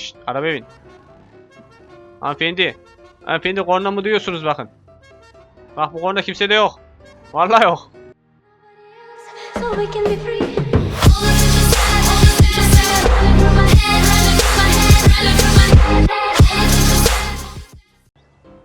Şşt, arabaya bin. Hanımefendi. Hanımefendi korna mı duyuyorsunuz bakın. Bak bu korna kimsede yok. Vallahi yok. so we can be free.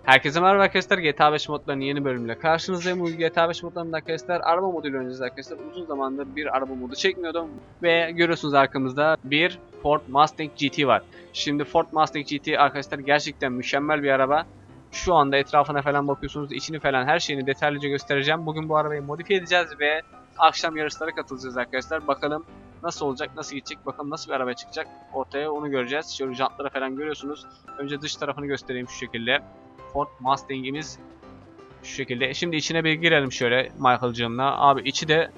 Herkese merhaba arkadaşlar. GTA 5 modlarının yeni bölümüyle karşınızdayım. Bu GTA 5 modlarında arkadaşlar araba moduyla oynayacağız arkadaşlar. Uzun zamandır bir araba modu çekmiyordum. Ve görüyorsunuz arkamızda bir Ford Mustang GT var. Şimdi Ford Mustang GT arkadaşlar gerçekten mükemmel bir araba. Şu anda etrafına falan bakıyorsunuz. içini falan her şeyini detaylıca göstereceğim. Bugün bu arabayı modifiye edeceğiz ve akşam yarışlara katılacağız arkadaşlar. Bakalım nasıl olacak, nasıl gidecek, bakalım nasıl bir araba çıkacak ortaya onu göreceğiz. Şöyle jantları falan görüyorsunuz. Önce dış tarafını göstereyim şu şekilde. Ford Mustang'imiz şu şekilde. Şimdi içine bir girelim şöyle Michael'cığımla. Abi içi de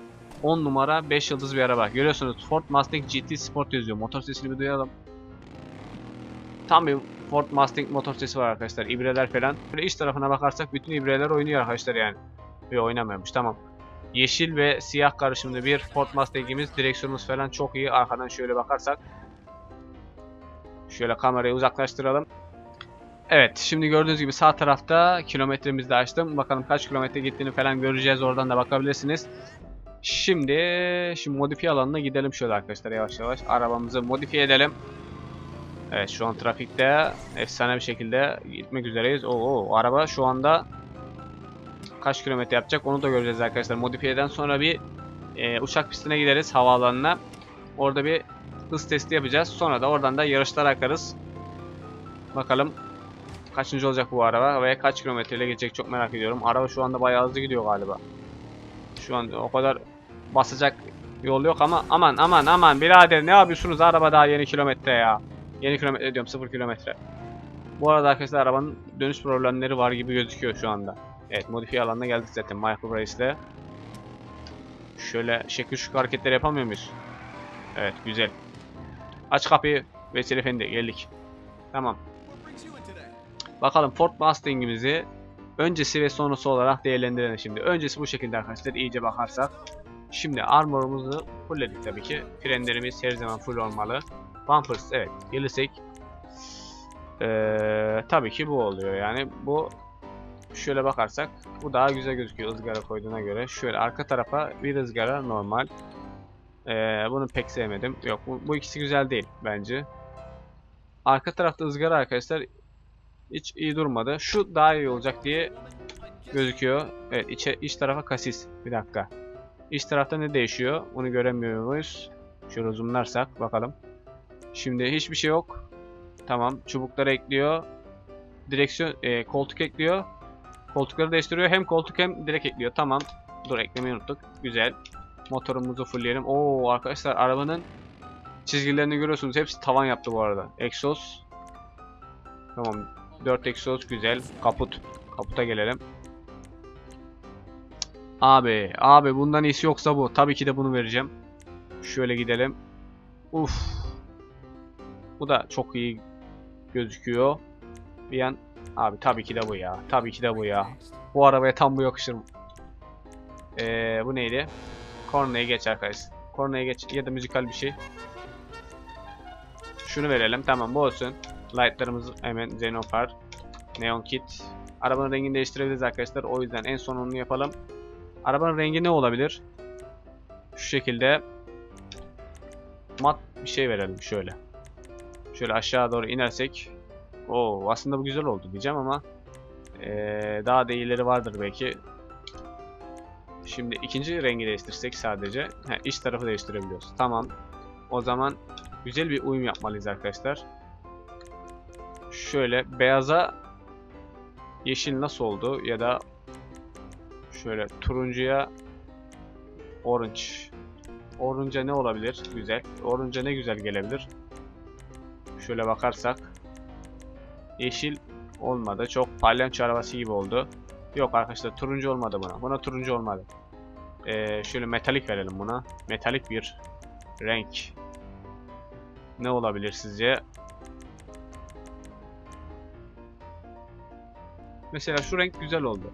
10 numara 5 yıldız bir araba. Görüyorsunuz Ford Mustang GT Sport yazıyor. Motor sesini bir duyalım. Tam bir Ford Mustang motor sesi var arkadaşlar. İbreler falan. Böyle iç tarafına bakarsak bütün ibreler oynuyor arkadaşlar yani. Ve oynamıyormuş tamam. Yeşil ve siyah karışımlı bir Ford Mustang'imiz. Direksiyonumuz falan çok iyi. Arkadan şöyle bakarsak. Şöyle kamerayı uzaklaştıralım. Evet şimdi gördüğünüz gibi sağ tarafta kilometremizi de açtım. Bakalım kaç kilometre gittiğini falan göreceğiz. Oradan da bakabilirsiniz. Şimdi şu modifiye alanına gidelim şöyle arkadaşlar yavaş yavaş. Arabamızı modifiye edelim. Evet şu an trafikte efsane bir şekilde gitmek üzereyiz. Oo, araba şu anda kaç kilometre yapacak onu da göreceğiz arkadaşlar. Modifiyeden sonra bir e, uçak pistine gideriz havaalanına. Orada bir hız testi yapacağız. Sonra da oradan da yarışlara akarız. Bakalım kaçıncı olacak bu araba ve kaç kilometreyle geçecek çok merak ediyorum. Araba şu anda bayağı hızlı gidiyor galiba. Şu an o kadar basacak yol yok ama aman aman aman birader ne yapıyorsunuz araba daha yeni kilometre ya. Yeni kilometre diyorum 0 kilometre. Bu arada arkadaşlar arabanın dönüş problemleri var gibi gözüküyor şu anda. Evet modifiye alanına geldik zaten Michael Brace'le. Şöyle şekil şık hareketler yapamıyor muyuz? Evet güzel. Aç kapıyı Veysel Efendi geldik. Tamam. Bakalım Ford Mustang'imizi öncesi ve sonrası olarak değerlendirelim şimdi. Öncesi bu şekilde arkadaşlar iyice bakarsak. Şimdi armorumuzu fullledik tabii ki. Frenlerimiz her zaman full olmalı. Bumpers evet gelirsek. Ee, tabii ki bu oluyor yani. Bu şöyle bakarsak bu daha güzel gözüküyor ızgara koyduğuna göre. Şöyle arka tarafa bir ızgara normal. Ee, bunu pek sevmedim. Yok bu, bu ikisi güzel değil bence. Arka tarafta ızgara arkadaşlar hiç iyi durmadı. Şu daha iyi olacak diye gözüküyor. Evet içe, iç tarafa kasis. Bir dakika. İç tarafta ne değişiyor? Onu göremiyor muyuz? Şöyle zoomlarsak bakalım. Şimdi hiçbir şey yok. Tamam. Çubukları ekliyor. Direksiyon, e, koltuk ekliyor. Koltukları değiştiriyor. Hem koltuk hem direkt ekliyor. Tamam. Dur eklemeyi unuttuk. Güzel. Motorumuzu fullleyelim. Oo arkadaşlar arabanın çizgilerini görüyorsunuz. Hepsi tavan yaptı bu arada. Egzoz. Tamam. 4 egzoz güzel. Kaput. Kaputa gelelim. Abi, abi bundan iyisi yoksa bu. Tabii ki de bunu vereceğim. Şöyle gidelim. Uf. Bu da çok iyi gözüküyor. Bir an abi tabii ki de bu ya. Tabii ki de bu ya. Bu arabaya tam bu yakışır. Ee, bu neydi? Kornaya geç arkadaşlar. Kornaya geç ya da müzikal bir şey. Şunu verelim. Tamam bu olsun. Lightlarımız hemen Xenopar. Neon Kit. Arabanın rengini değiştirebiliriz arkadaşlar. O yüzden en son onu yapalım. Arabanın rengi ne olabilir? Şu şekilde mat bir şey verelim şöyle. Şöyle aşağı doğru inersek. Oo aslında bu güzel oldu diyeceğim ama ee, daha da iyileri vardır belki. Şimdi ikinci rengi değiştirsek sadece. He, iç tarafı değiştirebiliyoruz. Tamam. O zaman güzel bir uyum yapmalıyız arkadaşlar. Şöyle beyaza yeşil nasıl oldu ya da şöyle turuncuya orange. Orange'a ne olabilir? Güzel. Orange'a ne güzel gelebilir? Şöyle bakarsak yeşil olmadı. Çok palyaço arabası gibi oldu. Yok arkadaşlar turuncu olmadı buna. Buna turuncu olmadı. Ee, şöyle metalik verelim buna. Metalik bir renk. Ne olabilir sizce? Mesela şu renk güzel oldu.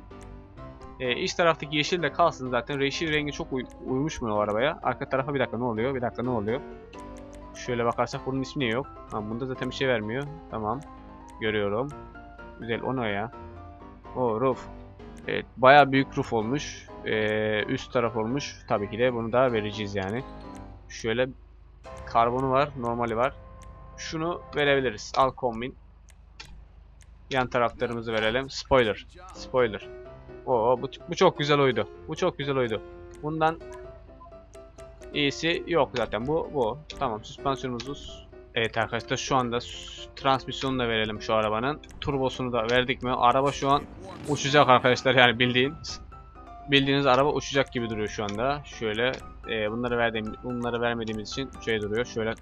Ee, iç taraftaki yeşil de kalsın zaten. Yeşil rengi çok uy- uymuş mu o arabaya? Arka tarafa bir dakika ne oluyor? Bir dakika ne oluyor? Şöyle bakarsak bunun ismi ne yok? Ha, bunda zaten bir şey vermiyor. Tamam. Görüyorum. Güzel o ne ya? O roof. Evet bayağı büyük roof olmuş. Ee, üst taraf olmuş. Tabii ki de bunu da vereceğiz yani. Şöyle karbonu var, normali var. Şunu verebiliriz. Al kombin. Yan taraflarımızı verelim. Spoiler. Spoiler. Oo bu, bu çok güzel oydu. Bu çok güzel oydu. Bundan iyisi yok zaten. Bu bu. Tamam süspansiyonumuzu Evet arkadaşlar şu anda transmisyonunu da verelim şu arabanın. Turbosunu da verdik mi? Araba şu an uçacak arkadaşlar yani bildiğin. Bildiğiniz araba uçacak gibi duruyor şu anda. Şöyle e, bunları verdiğim bunları vermediğimiz için şey duruyor. Şöyle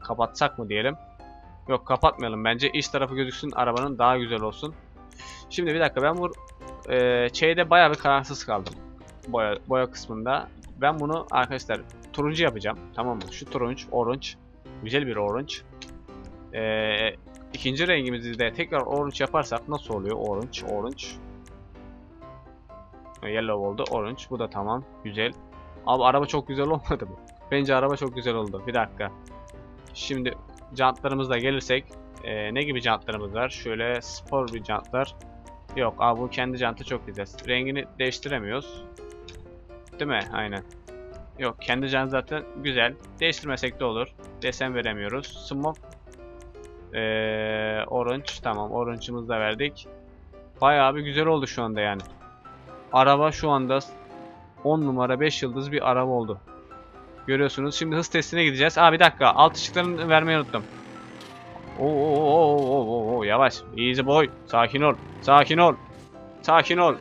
kapatsak mı diyelim? Yok kapatmayalım bence. İç tarafı gözüksün arabanın daha güzel olsun. Şimdi bir dakika ben bu e, şeyde bayağı bir kararsız kaldım. Boya, boya kısmında. Ben bunu arkadaşlar turuncu yapacağım. Tamam mı? Şu turunç, orange. Güzel bir orange. E, ikinci rengimizi de tekrar orange yaparsak nasıl oluyor? Orange, orange. Yellow oldu. Orange. Bu da tamam. Güzel. Abi araba çok güzel olmadı mı? Bence araba çok güzel oldu. Bir dakika. Şimdi jantlarımızla gelirsek eee, ne gibi jantlarımız var? Şöyle spor bir jantlar. Yok abi bu kendi jantı çok güzel. Rengini değiştiremiyoruz. Değil mi? Aynen. Yok kendi jant zaten güzel. Değiştirmesek de olur. Desen veremiyoruz. Smoke eee, orange tamam orange'ımızı da verdik. Bayağı bir güzel oldu şu anda yani. Araba şu anda 10 numara 5 yıldız bir araba oldu. Görüyorsunuz. Şimdi hız testine gideceğiz. Aa bir dakika. Alt ışıklarını vermeyi unuttum. Oo, oo, oo, oo, yavaş. Easy boy. Sakin ol. Sakin ol. Sakin ol.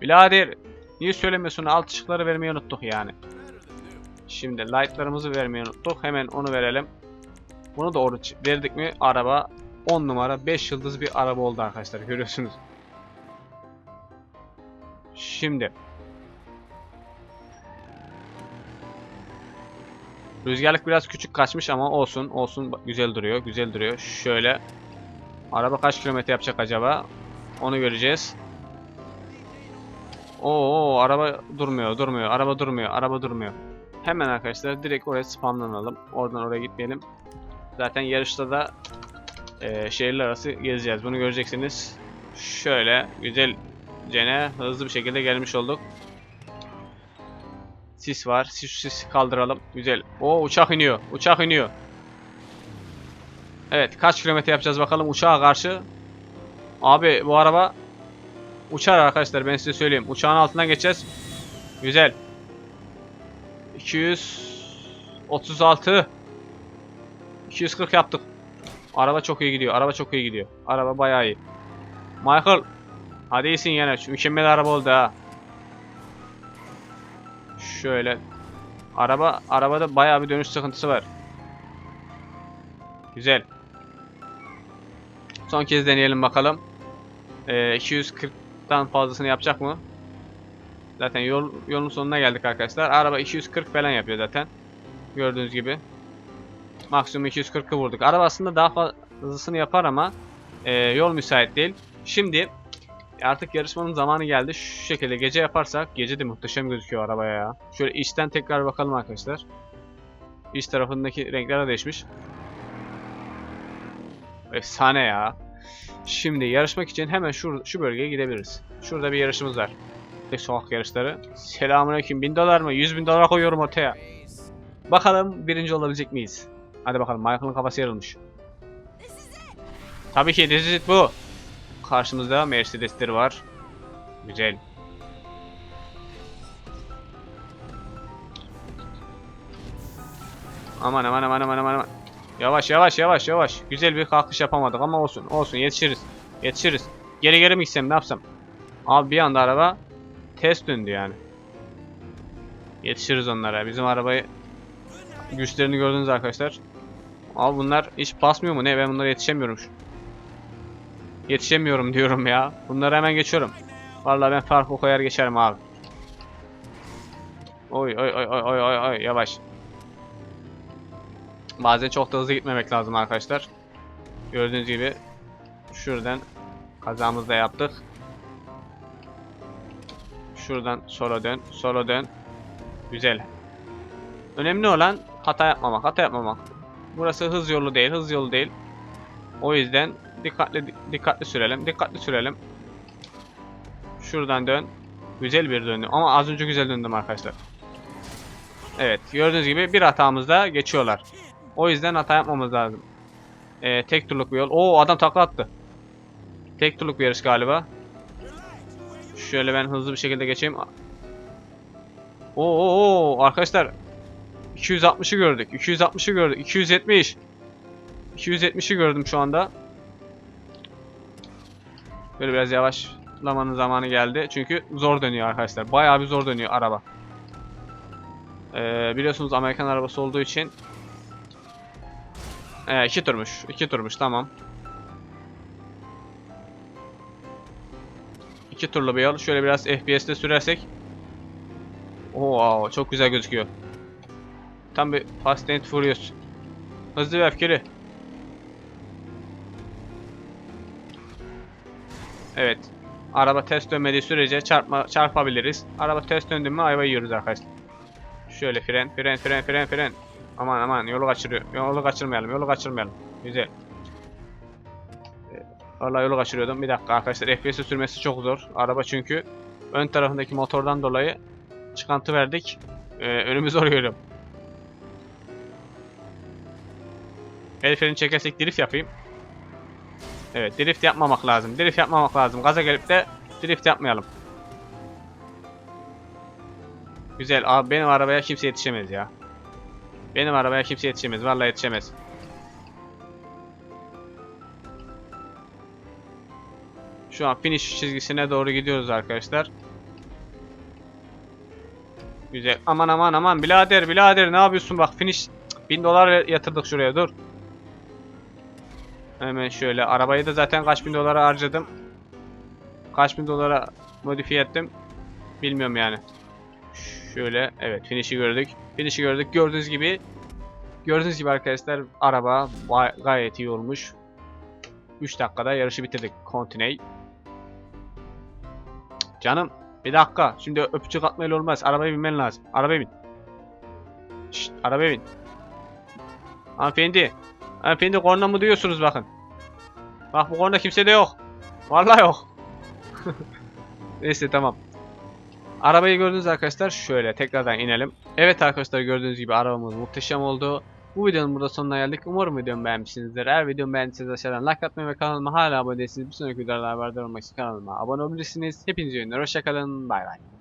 Birader. Niye söylemiyorsun? Alt ışıkları vermeyi unuttuk yani. Şimdi lightlarımızı vermeyi unuttuk. Hemen onu verelim. Bunu da oruç verdik mi araba 10 numara 5 yıldız bir araba oldu arkadaşlar. Görüyorsunuz. Şimdi Rüzgarlık biraz küçük kaçmış ama olsun olsun güzel duruyor güzel duruyor. Şöyle araba kaç kilometre yapacak acaba? Onu göreceğiz. Oo araba durmuyor durmuyor araba durmuyor araba durmuyor. Hemen arkadaşlar direkt oraya spamlanalım oradan oraya gitmeyelim. Zaten yarışta da eee, şehirler arası gezeceğiz bunu göreceksiniz. Şöyle güzel Cene hızlı bir şekilde gelmiş olduk. Sis var. Sis, sis kaldıralım. Güzel. O uçak iniyor. Uçak iniyor. Evet kaç kilometre yapacağız bakalım uçağa karşı. Abi bu araba uçar arkadaşlar ben size söyleyeyim. Uçağın altından geçeceğiz. Güzel. 236 240 yaptık. Araba çok iyi gidiyor. Araba çok iyi gidiyor. Araba bayağı iyi. Michael Hadi iyisin yine. Şu mükemmel araba oldu ha. Şöyle. Araba arabada bayağı bir dönüş sıkıntısı var. Güzel. Son kez deneyelim bakalım. Ee, 240'tan fazlasını yapacak mı? Zaten yol yolun sonuna geldik arkadaşlar. Araba 240 falan yapıyor zaten. Gördüğünüz gibi. Maksimum 240'ı vurduk. Araba aslında daha fazlasını yapar ama e, yol müsait değil. Şimdi Artık yarışmanın zamanı geldi. Şu şekilde gece yaparsak gece de muhteşem gözüküyor arabaya ya. Şöyle içten tekrar bakalım arkadaşlar. İç tarafındaki renkler de değişmiş. Efsane ya. Şimdi yarışmak için hemen şu, şu bölgeye gidebiliriz. Şurada bir yarışımız var. Ve sokak yarışları. Selamünaleyküm. 1000 dolar mı? 100 bin dolar koyuyorum ortaya. Bakalım birinci olabilecek miyiz? Hadi bakalım. Michael'ın kafası yarılmış. Tabii ki this is it bu. Karşımızda Mercedes'leri var. Güzel. Aman aman aman aman aman. aman. Yavaş yavaş yavaş yavaş. Güzel bir kalkış yapamadık ama olsun. Olsun yetişiriz. Yetişiriz. Geri geri mi gitsem ne yapsam? Abi bir anda araba ters döndü yani. Yetişiriz onlara. Bizim arabayı güçlerini gördünüz arkadaşlar. Abi bunlar hiç basmıyor mu ne? Ben bunlara yetişemiyorum. şu- Yetişemiyorum diyorum ya. Bunları hemen geçiyorum. Vallahi ben farkı koyar geçerim abi. Oy oy oy oy oy oy yavaş. Bazen çok da hızlı gitmemek lazım arkadaşlar. Gördüğünüz gibi şuradan kazamızı da yaptık. Şuradan sola dön, sola dön. Güzel. Önemli olan hata yapmamak, hata yapmamak. Burası hız yolu değil, hız yolu değil. O yüzden dikkatli dikkatli sürelim, dikkatli sürelim. Şuradan dön. Güzel bir döndüm ama az önce güzel döndüm arkadaşlar. Evet, gördüğünüz gibi bir hatamızda geçiyorlar. O yüzden hata yapmamız lazım. Ee, tek turluk bir yol. Oo adam takla attı. Tek turluk bir yarış galiba. Şöyle ben hızlı bir şekilde geçeyim. Oo, oo, arkadaşlar 260'ı gördük. 260'ı gördük. 270. 270'i gördüm şu anda. Böyle biraz yavaşlamanın zamanı geldi. Çünkü zor dönüyor arkadaşlar. Bayağı bir zor dönüyor araba. Ee, biliyorsunuz Amerikan arabası olduğu için ee, iki turmuş. iki turmuş tamam. İki turlu bir yol. Şöyle biraz FPS'te sürersek. Oo çok güzel gözüküyor. Tam bir Fast and Furious. Hızlı ve öfkeli. Evet. Araba test dönmediği sürece çarpma çarpabiliriz. Araba test döndü mü ayva yiyoruz arkadaşlar. Şöyle fren, fren, fren, fren, fren. Aman aman yolu kaçırıyor. Yolu kaçırmayalım, yolu kaçırmayalım. Güzel. Ee, Vallahi yolu kaçırıyordum. Bir dakika arkadaşlar FPS'i sürmesi çok zor. Araba çünkü ön tarafındaki motordan dolayı çıkantı verdik. Ee, önümü zor görüyorum. El freni çekersek drift yapayım. Evet drift yapmamak lazım. Drift yapmamak lazım. Gaza gelip de drift yapmayalım. Güzel. Abi benim arabaya kimse yetişemez ya. Benim arabaya kimse yetişemez. Vallahi yetişemez. Şu an finish çizgisine doğru gidiyoruz arkadaşlar. Güzel. Aman aman aman birader birader ne yapıyorsun bak finish 1000 dolar yatırdık şuraya dur. Hemen şöyle arabayı da zaten kaç bin dolara harcadım. Kaç bin dolara modifiye ettim. Bilmiyorum yani. Şöyle evet finish'i gördük. Finish'i gördük. Gördüğünüz gibi gördüğünüz gibi arkadaşlar araba ba- gayet iyi olmuş. 3 dakikada yarışı bitirdik. Continue. Canım bir dakika. Şimdi öpücük atmayla olmaz. Arabaya binmen lazım. Arabaya bin. Şşt, arabaya bin. Hanımefendi. Hanımefendi korna mı duyuyorsunuz bakın. Bak bu korna kimse de yok. Vallahi yok. Neyse tamam. Arabayı gördünüz arkadaşlar. Şöyle tekrardan inelim. Evet arkadaşlar gördüğünüz gibi arabamız muhteşem oldu. Bu videonun burada sonuna geldik. Umarım videomu beğenmişsinizdir. Eğer videomu beğendiyseniz aşağıdan like atmayı ve kanalıma hala abone değilseniz bir sonraki videolarda haberdar olmak için kanalıma abone olabilirsiniz. Hepinize iyi günler. Hoşçakalın. Bay bay.